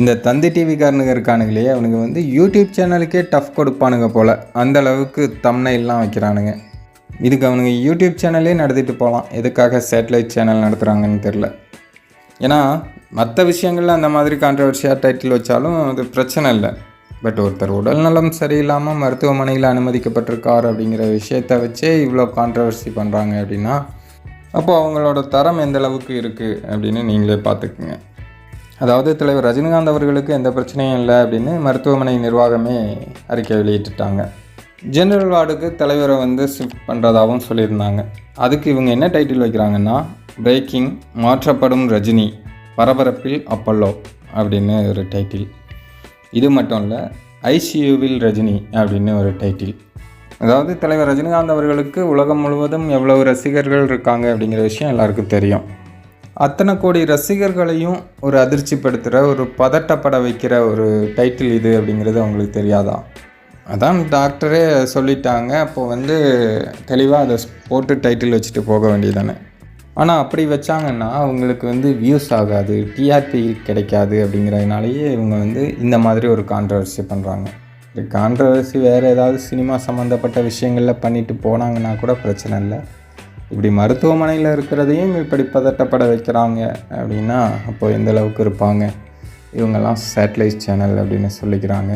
இந்த தந்தி டிவிக்காரனுங்க இருக்கானுங்களே அவனுங்க வந்து யூடியூப் சேனலுக்கே டஃப் கொடுப்பானுங்க போல். அந்த அளவுக்கு தம்னைலாம் வைக்கிறானுங்க. இதுக்கு அவனுங்க யூடியூப் சேனலே நடத்திட்டு போகலாம் எதுக்காக சேட்டலைட் சேனல் நடத்துகிறாங்கன்னு தெரில ஏன்னா மற்ற விஷயங்களில் அந்த மாதிரி கான்ட்ரவர்சியாக டைட்டில் வச்சாலும் அது பிரச்சனை இல்லை. பட் ஒருத்தர் உடல் நலம் சரியில்லாமல் மருத்துவமனையில் அனுமதிக்கப்பட்டிருக்கார் அப்படிங்கிற விஷயத்தை வச்சே இவ்வளோ கான்ட்ரவர்சி பண்ணுறாங்க அப்படின்னா அப்போது அவங்களோட தரம் எந்த அளவுக்கு இருக்குது அப்படின்னு நீங்களே பார்த்துக்குங்க. அதாவது தலைவர் ரஜினிகாந்த் அவர்களுக்கு எந்த பிரச்சனையும் இல்லை அப்படின்னு மருத்துவமனை நிர்வாகமே அறிக்கை வெளியிட்டுட்டாங்க. ஜெனரல் வார்டுக்கு தலைவரை வந்து ஷிஃப்ட் பண்ணுறதாகவும் சொல்லியிருந்தாங்க. அதுக்கு இவங்க என்ன டைட்டில் வைக்கிறாங்கன்னா பிரேக்கிங் மாற்றப்படும் ரஜினி பரபரப்பில் அப்பல்லோ அப்படின்னு ஒரு டைட்டில் இது மட்டும் இல்லை ஐசியூவில் ரஜினி அப்படின்னு ஒரு டைட்டில் அதாவது தலைவர் ரஜினிகாந்த் அவர்களுக்கு உலகம் முழுவதும் எவ்வளவு ரசிகர்கள் இருக்காங்க அப்படிங்கிற விஷயம் எல்லாருக்கும் தெரியும். அத்தனை கோடி ரசிகர்களையும் ஒரு அதிர்ச்சிப்படுத்துகிற ஒரு பதட்டப்பட வைக்கிற ஒரு டைட்டில் இது அப்படிங்கிறது அவங்களுக்கு தெரியாதா? அதான் டாக்டரே சொல்லிட்டாங்க. அப்போ வந்து தெளிவாக அதை போட்டு டைட்டில் வச்சுட்டு போக வேண்டியதானே. ஆனால் அப்படி வச்சாங்கன்னா அவங்களுக்கு வந்து வியூஸ் ஆகாது டிஆர்பி கிடைக்காது அப்படிங்கிறதுனாலேயே இவங்க வந்து இந்த மாதிரி ஒரு கான்ட்ரவர்சி பண்ணுறாங்க கான்ட்ரவர்சி வேறு ஏதாவது சினிமா சம்மந்தப்பட்ட விஷயங்களில் பண்ணிட்டு போனாங்கன்னா கூட பிரச்சனை இல்லை. இப்படி மருத்துவமனையில் இருக்கிறதையும் இப்படி பதட்டப்பட வைக்கிறாங்க அப்படின்னா அப்போது எந்தளவுக்கு இருப்பாங்க? இவங்கெல்லாம் சேட்டலைட் சேனல் அப்படின்னு சொல்லிக்கிறாங்க.